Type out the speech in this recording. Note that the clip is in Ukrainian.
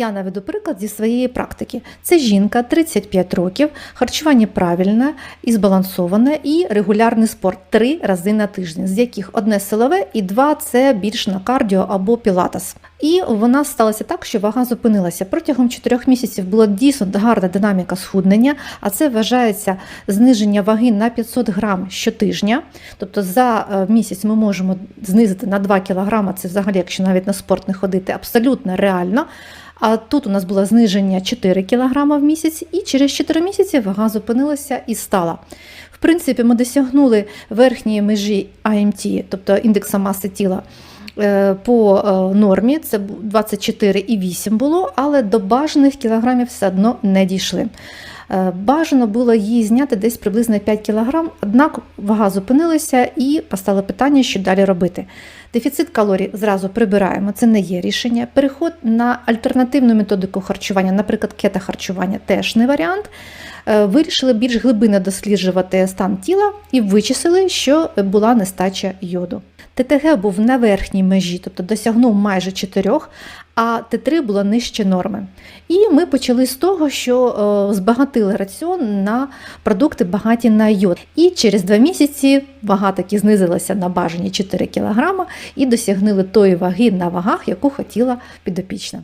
Я наведу приклад зі своєї практики. Це жінка 35 років, харчування правильне і збалансоване, і регулярний спорт три рази на тиждень, з яких одне силове і два це більш на кардіо або пілатес. І вона сталося так, що вага зупинилася. Протягом 4 місяців була дійсно гарна динаміка схуднення, а це вважається зниження ваги на 500 грам щотижня. Тобто за е, місяць ми можемо знизити на 2 кг, це взагалі, якщо навіть на спорт не ходити, абсолютно реально. А тут у нас було зниження 4 кг в місяць, і через 4 місяці вага зупинилася і стала. В принципі, ми досягнули верхньої межі АМТ, тобто індекса маси тіла. е, По е, нормі це бу- 24,8 було, але до бажаних кілограмів все одно не дійшли. Е, Бажано було її зняти десь приблизно 5 кг, однак вага зупинилася і постало питання, що далі робити. Дефіцит калорій зразу прибираємо, це не є рішення. Переход на альтернативну методику харчування, наприклад, кетохарчування, теж не варіант. Е, Вирішили більш глибинно досліджувати стан тіла і вичислили, що була нестача йоду. ТТГ був на верхній межі, тобто досягнув майже 4, а Т3 було нижче норми. І ми почали з того, що е, збагатили раціон на продукти багаті на йод. І через два місяці вага таки знизилася на бажані 4 кг і досягнули тої ваги на вагах, яку хотіла підопічна.